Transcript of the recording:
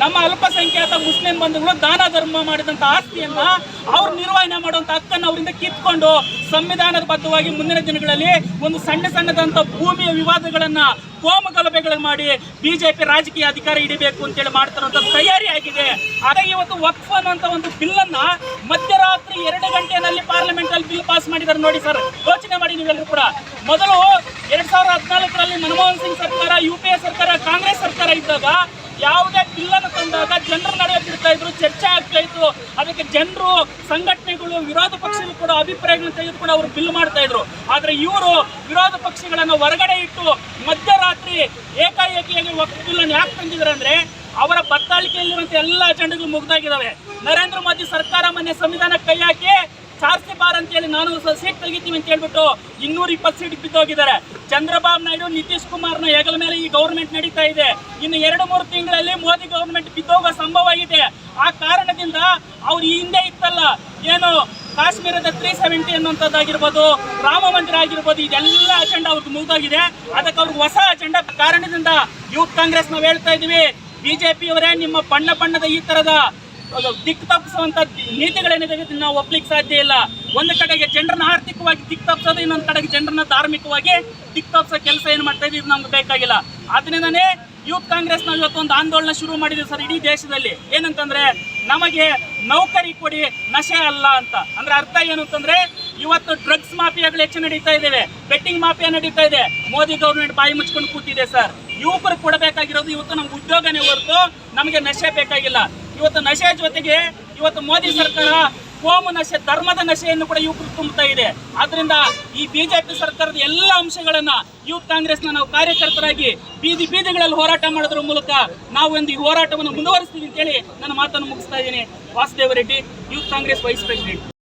ನಮ್ಮ ಅಲ್ಪಸಂಖ್ಯಾತ ಮುಸ್ಲಿಂ ಬಂಧುಗಳು ದಾನ ಧರ್ಮ ಮಾಡಿದಂತ ಆಸ್ತಿಯನ್ನ ಅವ್ರು ನಿರ್ವಹಣೆ ಮಾಡುವಂತ ಹಕ್ಕನ್ನು ಅವರಿಂದ ಕಿತ್ಕೊಂಡು ಸಂವಿಧಾನದ ಬದ್ಧವಾಗಿ ಮುಂದಿನ ದಿನಗಳಲ್ಲಿ ಒಂದು ಸಣ್ಣ ಸಣ್ಣದಂತ ಭೂಮಿಯ ವಿವಾದಗಳನ್ನ ಕೋಮ ಗಲಭೆಗಳನ್ನು ಮಾಡಿ ಬಿಜೆಪಿ ರಾಜಕೀಯ ಅಧಿಕಾರ ಹಿಡಿಬೇಕು ಅಂತೇಳಿ ಮಾಡ್ತಾರಂತ ತಯಾರಿ ಆಗಿದೆ. ಅದೇ ಇವತ್ತು ವಕ್ಫ್ ಅನ್ನುವಂತ ಒಂದು ಬಿಲ್ ಅನ್ನ ಮಧ್ಯರಾತ್ರಿ ಎರಡು ಗಂಟೆನಲ್ಲಿ ಪಾರ್ಲಿಮೆಂಟ್ ಅಲ್ಲಿ ಬಿಲ್ ಪಾಸ್ ಮಾಡಿದ್ದಾರೆ ನೋಡಿ ಸರ್ ಯೋಚನೆ ಮಾಡಿ ನೀವೆಲ್ಲರೂ ಕೂಡ. ಮೊದಲು ಎರಡ್ ಸಾವಿರದ ಹದಿನಾಲ್ಕರಲ್ಲಿ ಮನಮೋಹನ್ ಸಿಂಗ್ ಸರ್ಕಾರ ಯು ಸರ್ಕಾರ, ಕಾಂಗ್ರೆಸ್ ಸರ್ಕಾರ ಇದ್ದಾಗ ಯಾವುದೇ ಬಿಲ್ ಅನ್ನು ತಂದಾಗ ಜನರ ನಡುವೆ ಬಿಡ್ತಾ ಇದ್ರು, ಚರ್ಚೆ ಆಗ್ತಾ ಇತ್ತು. ಅದಕ್ಕೆ ಜನರು, ಸಂಘಟನೆಗಳು, ವಿರೋಧ ಪಕ್ಷಗಳು ಕೂಡ ಅಭಿಪ್ರಾಯಗಳನ್ನು ತೆಗೆದುಕೊಂಡು ಅವರು ಬಿಲ್ ಮಾಡ್ತಾ ಇದ್ರು. ಆದ್ರೆ ಇವರು ವಿರೋಧ ಪಕ್ಷಗಳನ್ನು ಹೊರಗಡೆ ಇಟ್ಟು ಮಧ್ಯರಾತ್ರಿ ಏಕಾಏಕಿಯಾಗಿ ವಕ್ಫ್ ಬಿಲ್ ಅನ್ನು ಯಾಕೆ ತಂದಿದ್ದಾರೆ ಅಂದ್ರೆ ಅವರ ಬತ್ತಾಳಿಕೆಯಲ್ಲಿರುವಂತಹ ಎಲ್ಲ ಅಜೆಂಡಗಳು ಮುಗ್ದಾಗಿದ್ದಾವೆ ನರೇಂದ್ರ ಮೋದಿ ಸರ್ಕಾರ ಮನೆ ಸಂವಿಧಾನ ಕೈ ಹಾಕಿ ಅಂತ ಹೇಳಿ ನಾನು ಸೀಟ್ ತೆಗಿತೀವಿ ಅಂತ ಹೇಳ್ಬಿಟ್ಟು ಇನ್ನೂರ ಇಪ್ಪತ್ತು ಸೀಟ್ ಬಿದ್ದೋಗಿದ್ದಾರೆ ಚಂದ್ರಬಾಬು ನಾಯ್ಡು, ನಿತೀಶ್ ಕುಮಾರ್ನ ಹೆಗಲ ಮೇಲೆ ಈ ಗೌರ್ಮೆಂಟ್ ನಡೀತಾ ಇದೆ. ಇನ್ನು ಎರಡು, ಮೂರು ತಿಂಗಳಲ್ಲಿ ಮೋದಿ ಗೌರ್ಮೆಂಟ್ ಬಿದ್ದೋಗೋ ಸಂಭವ ಇದೆ. ಆ ಕಾರಣದಿಂದ ಅವ್ರು ಈ ಹಿಂದೆ ಇತ್ತಲ್ಲ, ಏನು ಕಾಶ್ಮೀರದ ತ್ರೀ ಸೆವೆಂಟಿ ಅನ್ನುವಂಥದ್ದಾಗಿರ್ಬೋದು, ರಾಮ ಮಂದಿರ ಆಗಿರ್ಬೋದು, ಇದೆಲ್ಲ ಅಜೆಂಡಾ ಅವ್ರಿಗೆ ಮುಗಿದೋಗಿದೆ. ಅದಕ್ಕೆ ಅವ್ರಿಗೆ ಹೊಸ ಅಜೆಂಡಾ ಕಾರಣದಿಂದ ಯೂತ್ ಕಾಂಗ್ರೆಸ್ ನಾವು ಹೇಳ್ತಾ ಇದೀವಿ ಬಿಜೆಪಿ ಅವರೇ ನಿಮ್ಮ ಬಣ್ಣ ಬಣ್ಣದ ಈ ತರದ ದಿಕ್ಕು ತಪ್ಪಿಸುವಂತ ನೀತಿಗಳೇನಿದೆ ಇದನ್ನ ನಾವು ಒಪ್ಲಿಕ್ಕೆ ಸಾಧ್ಯ ಇಲ್ಲ. ಒಂದು ಕಡೆಗೆ ಜನರನ್ನ ಆರ್ಥಿಕವಾಗಿ ದಿಕ್ಕು ತಪ್ಪಿಸೋದು, ಇನ್ನೊಂದು ಕಡೆಗೆ ಜನರನ್ನ ಧಾರ್ಮಿಕವಾಗಿ ದಿಕ್ಕು ತಪ್ಪಿಸೋ ಕೆಲಸ ಏನು ಮಾಡ್ತಾ ಇದೆ ಇದು ನಮ್ಗೆ ಬೇಕಾಗಿಲ್ಲ. ಅದರಿಂದನೇ ಯೂತ್ ಕಾಂಗ್ರೆಸ್ ನಾವು ಇವತ್ತು ಒಂದು ಆಂದೋಲನ ಶುರು ಮಾಡಿದ್ವಿ ಸರ್ ಇಡೀ ದೇಶದಲ್ಲಿ. ಏನಂತಂದ್ರೆ ನಮಗೆ ನೌಕರಿ ಕೊಡಿ, ನಶೆ ಅಲ್ಲ ಅಂತ. ಅಂದ್ರೆ ಅರ್ಥ ಏನು ಅಂತಂದ್ರೆ ಇವತ್ತು ಡ್ರಗ್ಸ್ ಮಾಫಿಯಾಗಳು ಹೆಚ್ಚು ನಡೀತಾ ಇದ್ದೇವೆ. ಬೆಟ್ಟಿಂಗ್ ಮಾಫಿಯಾ ನಡೀತಾ ಇದೆ. ಮೋದಿ ಗೌರ್ಮೆಂಟ್ ಬಾಯಿ ಮುಚ್ಕೊಂಡು ಕೂತಿದೆ ಸರ್. ಯುವಕರು ಕೊಡಬೇಕಾಗಿರೋದು ಇವತ್ತು ನಮ್ಗೆ ಉದ್ಯೋಗನೇ ಹೊರತು ನಮಗೆ ನಶೆ ಬೇಕಾಗಿಲ್ಲ. ಇವತ್ತು ನಶೆ ಜೊತೆಗೆ ಇವತ್ತು ಮೋದಿ ಸರ್ಕಾರ ಕೋಮು ನಶೆ, ಧರ್ಮದ ನಶೆಯನ್ನು ಕೂಡ ಇವರು ತುಂಬುತ್ತಾ ಇದೆ. ಆದ್ರಿಂದ ಈ ಬಿಜೆಪಿ ಸರ್ಕಾರದ ಎಲ್ಲ ಅಂಶಗಳನ್ನ ಯೂತ್ ಕಾಂಗ್ರೆಸ್ನ ನಾವು ಕಾರ್ಯಕರ್ತರಾಗಿ ಬೀದಿ ಬೀದಿಗಳಲ್ಲಿ ಹೋರಾಟ ಮಾಡೋದ್ರ ಮೂಲಕ ನಾವು ಒಂದು ಈ ಹೋರಾಟವನ್ನು ಮುಂದುವರಿಸ್ತೀವಿ ಅಂತೇಳಿ ನನ್ನ ಮಾತನ್ನು ಮುಗಿಸ್ತಾ ಇದ್ದೀನಿ. Vasudeva Reddy youth Congress vice president.